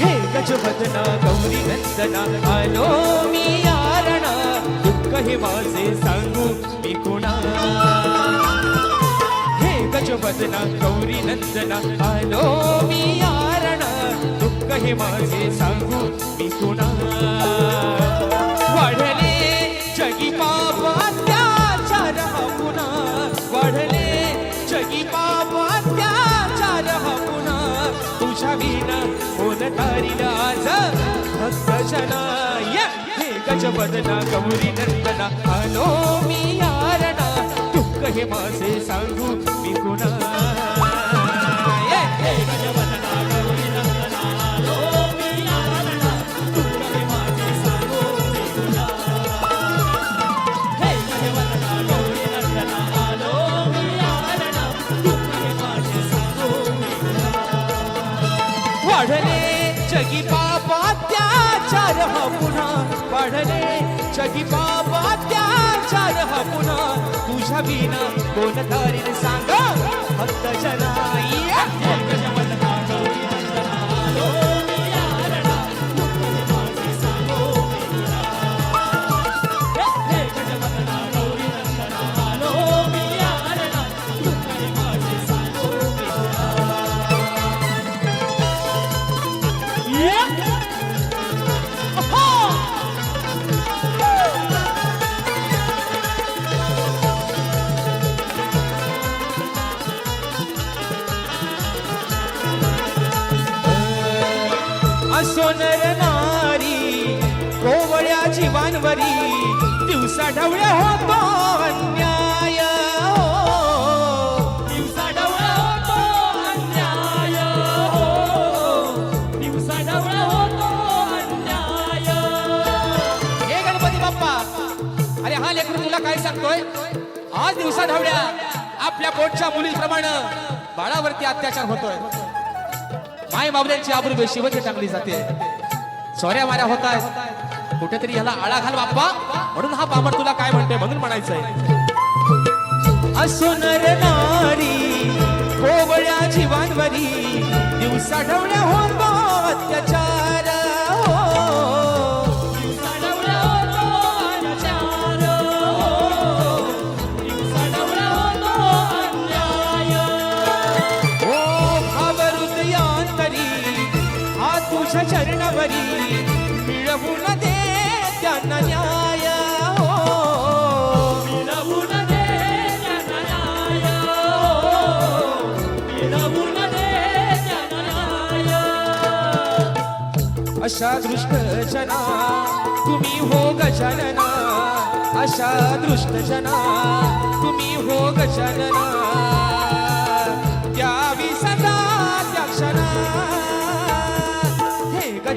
हे गजवदना गौरी नंदना आलो मी यारणा दुःख हे माझे सांगू मी कुणा? हे गजवदना गौरी नंदना आलो मी यारणा दुःख हे माझे सांगू मी कुणा? कोण तारील आज भक्त जनाय हे गजबदना गौरी नंदना आलो मी यारणा दुःख हे माझे सांगू मी कुणा? जगी पापात्याचार हा पुन्हा वाढले जगी पापात्याचार हा पुन्हा तुझ्या विना कोण तारील सांग भक्त जन सोनर नारी कोवळ्या जीवांवरी दिवसा ढवळ्या होतो. तुला सांगतोय आज दिवसा धावड्या आपल्या पोटच्या मुलीप्रमाणे बाळावरती अत्याचार होतोय. माय बाबऱ्यांची आबरू बेशिवची टाकली जाते. चोऱ्या माऱ्या होत आहेत कुठेतरी याला आळा घाल बाप्पा. म्हणून हा पामर तुला काय म्हणते म्हणून म्हणायचंय. असो नर नारी कोवळ्या जीवांवरी दिवसा ढवळ्या होत अत्याचार. तुझ्या चरणावरी मिळवून दे त्यांना न्याय. हो. मिळवून दे त्यांना न्याय. मिळवून दे त्यांना न्याय. अशा दृष्ट जना तुम्ही हो गजानना. अशा दृष्ट जना तुम्ही हो गजानना.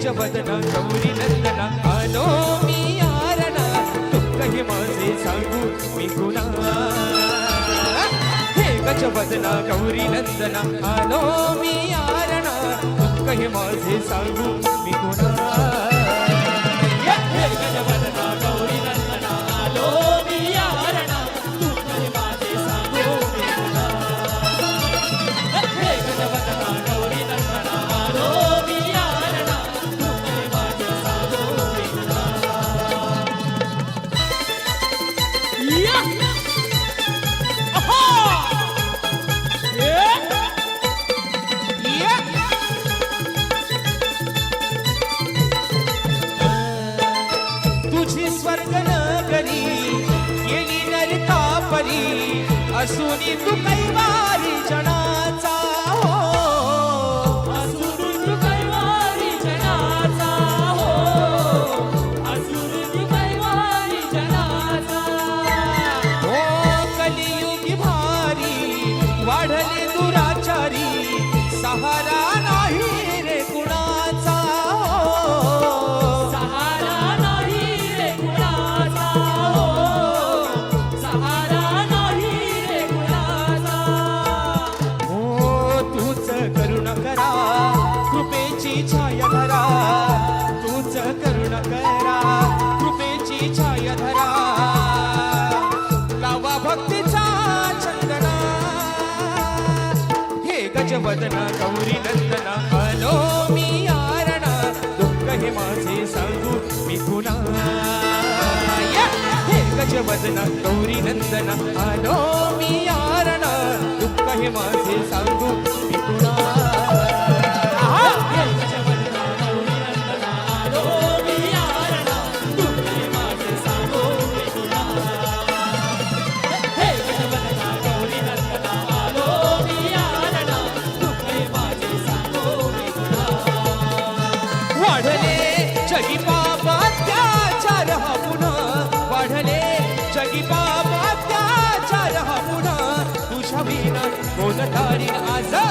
हे गजबदना गौरी नंदना आलो मी आरणा दुःख माझे सांगू मी गुणा हे गजबदना गौरी नंदना आलो मी आरणा दुःख माझे सांगू मी गुणा सुनी तू कैवारी जनाचा. करा तूच करुण करा कृपेची छाया धरा. लावा भक्तीचा चंदना. हे गजवदना गौरी नंदना आलो मी आरणा दुःख माझे सांगू मी तुला हे गजवदना गौरी नंदना आलो मी आरणा दुःख हे माझे सांगू আজাদ